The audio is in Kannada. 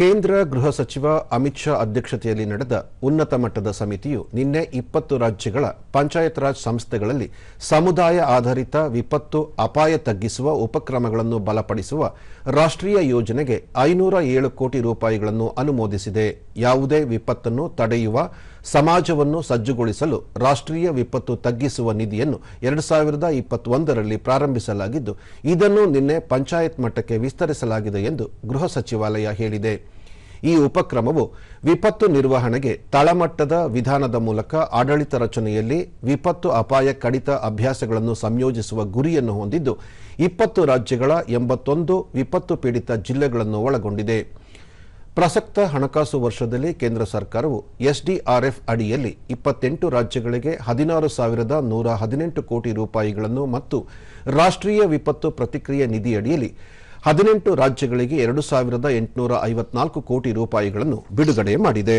ಕೇಂದ್ರ ಗೃಹ ಸಚಿವ ಅಮಿತ್ ಶಾ ಅಧ್ಯಕ್ಷತೆಯಲ್ಲಿ ನಡೆದ ಉನ್ನತ ಮಟ್ಟದ ಸಮಿತಿಯು ನಿನ್ನೆ ಇಪ್ಪತ್ತು ರಾಜ್ಯಗಳ ಪಂಚಾಯತ್ ರಾಜ್ ಸಂಸ್ಥೆಗಳಲ್ಲಿ ಸಮುದಾಯ ಆಧಾರಿತ ವಿಪತ್ತು, ಅಪಾಯ ತಗ್ಗಿಸುವ ಉಪಕ್ರಮಗಳನ್ನು ಬಲಪಡಿಸುವ ರಾಷ್ಟ್ರೀಯ ಯೋಜನೆಗೆ ಐನೂರ ಏಳು ಕೋಟಿ ರೂಪಾಯಿಗಳನ್ನು ಅನುಮೋದಿಸಿದೆ. ಯಾವುದೇ ವಿಪತ್ತನ್ನು ತಡೆಯುವ, ಸಮಾಜವನ್ನು ಸಜ್ಜುಗೊಳಿಸಲು ರಾಷ್ಟ್ರೀಯ ವಿಪತ್ತು ತಗ್ಗಿಸುವ ನಿಧಿಯನ್ನು ಎರಡು ಸಾವಿರದ ಇಪ್ಪತ್ತೊಂದರಲ್ಲಿ ಪ್ರಾರಂಭಿಸಲಾಗಿದ್ದು, ಇದನ್ನು ನಿನ್ನೆ ಪಂಚಾಯತ್ ಮಟ್ಟಕ್ಕೆ ವಿಸ್ತರಿಸಲಾಗಿದೆ ಎಂದು ಗೃಹ ಸಚಿವಾಲಯ ಹೇಳಿದೆ. ಈ ಉಪಕ್ರಮವು ವಿಪತ್ತು ನಿರ್ವಹಣೆಗೆ ತಳಮಟ್ಟದ ವಿಧಾನದ ಮೂಲಕ ಆಡಳಿತ ರಚನೆಯಲ್ಲಿ ವಿಪತ್ತು ಅಪಾಯ ಕಡಿತ ಅಭ್ಯಾಸಗಳನ್ನು ಸಂಯೋಜಿಸುವ ಗುರಿಯನ್ನು ಹೊಂದಿದ್ದು, ಇಪ್ಪತ್ತು ರಾಜ್ಯಗಳ ಎಂಬತ್ತೊಂದು ವಿಪತ್ತು ಪೀಡಿತ ಜಿಲ್ಲೆಗಳನ್ನು ಒಳಗೊಂಡಿದೆ. ಪ್ರಸಕ್ತ ಹಣಕಾಸು ವರ್ಷದಲ್ಲಿ ಕೇಂದ್ರ ಸರ್ಕಾರವು ಎಸ್ಡಿಆರ್ಎಫ್ ಅಡಿಯಲ್ಲಿ ಇಪ್ಪತ್ತೆಂಟು ರಾಜ್ಯಗಳಿಗೆ ಹದಿನಾರು ಸಾವಿರದ ನೂರ ಹದಿನೆಂಟು ಕೋಟಿ ರೂಪಾಯಿಗಳನ್ನು ಮತ್ತು ರಾಷ್ಟ್ರೀಯ ವಿಪತ್ತು ಪ್ರತಿಕ್ರಿಯೆ ನಿಧಿಯಡಿಯಲ್ಲಿ ಹದಿನೆಂಟು ರಾಜ್ಯಗಳಿಗೆ ಎರಡು ಸಾವಿರದ ಎಂಟುನೂರ ಐವತ್ನಾಲ್ಕು ಕೋಟಿ ರೂಪಾಯಿಗಳನ್ನು ಬಿಡುಗಡೆ ಮಾಡಿದೆ.